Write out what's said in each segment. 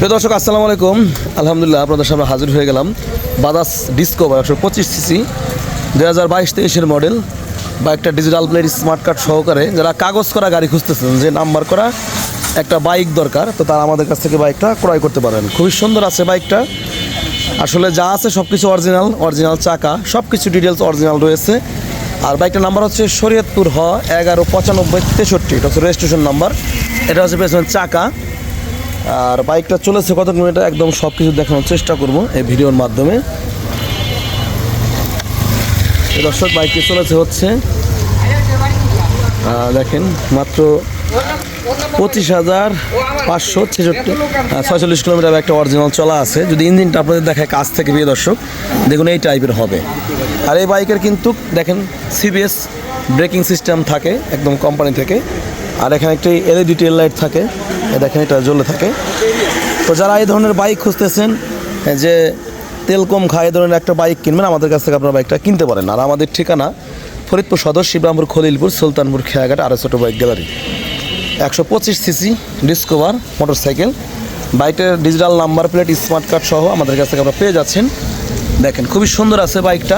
প্রিয় দর্শক, আসসালামু আলাইকুম। আলহামদুলিল্লাহ আপনাদের সামনে হাজির হয়ে গেলাম। বাদাস ডিসকভার একশো পঁচিশ সিসি দু হাজার বাইশ তেইশের মডেল, বা একটা ডিজিটাল প্লেট স্মার্ট কার্ড সহকারে। যারা কাগজ করা গাড়ি খুঁজতেছেন, যে নাম্বার করা, একটা বাইক দরকার, তো তারা আমাদের কাছ থেকে বাইকটা ক্রয় করতে পারেন। খুবই সুন্দর আছে বাইকটা। আসলে যা আছে সব কিছু অরিজিনাল অরিজিনাল চাকা সব কিছু ডিটেলস অরিজিনাল রয়েছে। আর বাইকটার নাম্বার হচ্ছে শরীয়তপুর হ এগারো পঁচানব্বই তেষট্টি, এটা হচ্ছে রেজিস্ট্রেশন নাম্বার এটা হচ্ছে পেছনের চাকা। আর বাইকটা চলেছে কত কিলোমিটার? একদম সব কিছু দেখানোর চেষ্টা করব এই ভিডিওর মাধ্যমে। দর্শক, বাইকটি চলেছে হচ্ছে দেখেন, মাত্র পঁচিশ হাজার পাঁচশো ছেষট্টি ছয়চল্লিশ কিলোমিটার একটা অরিজিনাল চলা আছে। যদি ইঞ্জিনটা আপনাদের দেখায় কাছ থেকে, প্রিয় দর্শক, দেখুন এই টাইপের হবে। আর এই বাইকের কিন্তু, দেখেন সিবিএস ব্রেকিং সিস্টেম থাকে, একদম কোম্পানি থেকে। আর এখানে একটি এলইডি টেল লাইট থাকে। এ দেখেন, এটা জ্বলে থাকে। তো যারা এই ধরনের বাইক খুঁজতেছেন যে তেল কম খায়, এই ধরনের একটা বাইক কিনবেন, আমাদের কাছ থেকে আপনার বাইকটা কিনতে পারেন। আর আমাদের ঠিকানা ফরিদপুর সদর, শিবরামপুর, খলিলপুর, সুলতানপুর, খেয়াঘাট আর ছোটো বাইক গ্যালারি একশো পঁচিশ সিসি ডিসকভার মোটরসাইকেল বাইকের digital number plate smart card সহ আমাদের কাছ থেকে আপনারা পেয়ে যাচ্ছেন। দেখেন, খুবই সুন্দর আছে বাইকটা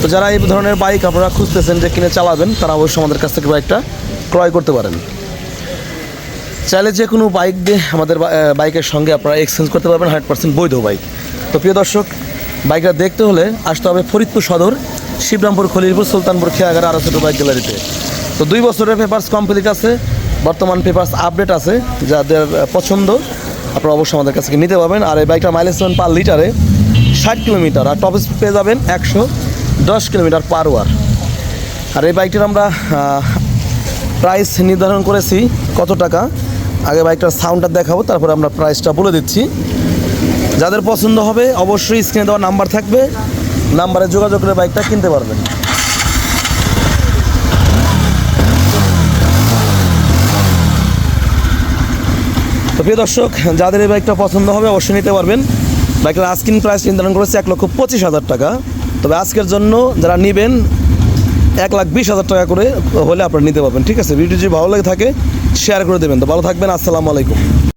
তো যারা এই ধরনের বাইক আপনারা খুঁজতেছেন, যে কিনে চালাবেন, তারা অবশ্যই আমাদের কাছ থেকে বাইকটা ক্রয় করতে পারেন। চাইলে যে কোনো বাইক দিয়ে আমাদের বাইকের সঙ্গে আপনারা এক্সচেঞ্জ করতে পারবেন হান্ড্রেড পার্সেন্ট বৈধ বাইক তো প্রিয় দর্শক বাইকটা দেখতে হলে আসতে হবে ফরিদপুর সদর, শিবরামপুর, খলিলপুর, সুলতানপুর, খেয়াঘাট আরও ছোটো বাইক গ্যালারিতে তো। দুই বছরের পেপার্স কমপ্লিট আছে, বর্তমান পেপার্স আপডেট আছে, যাদের পছন্দ, আপনারা অবশ্যই আমাদের কাছ নিতে পারবেন। আর এই বাইকটা মাইলেজ পাবেন পার লিটারে ষাট কিলোমিটার আর টপ স্পিড পেয়ে যাবেন একশো দশ কিলোমিটার পার ওয়ার আর এই বাইকটির আমরা প্রাইস নির্ধারণ করেছি কত টাকা? আগে বাইকটার সাউন্ডটা দেখাবো, তারপরে আমরা প্রাইসটা বলে দিচ্ছি। যাদের পছন্দ হবে, অবশ্যই স্ক্রিনে দেওয়া নাম্বার থাকবে, নাম্বারে যোগাযোগ করে বাইকটা কিনতে পারবেন। তো প্রিয় দর্শক, যাদের এই বাইকটা পছন্দ হবে, অবশ্যই নিতে পারবেন। বাইকের আস্কিন প্রাইস নির্ধারণ করেছে এক লক্ষ পঁচিশ হাজার টাকা। তবে আজকের জন্য যারা নেবেন এক লাখ বিশ হাজার টাকা করে হলে আপনারা নিতে পারবেন। ঠিক আছে? ভিডিও যদি ভালো লাগে থাকে শেয়ার করে দেবেন। তো ভালো থাকবেন। আসসালামু আলাইকুম।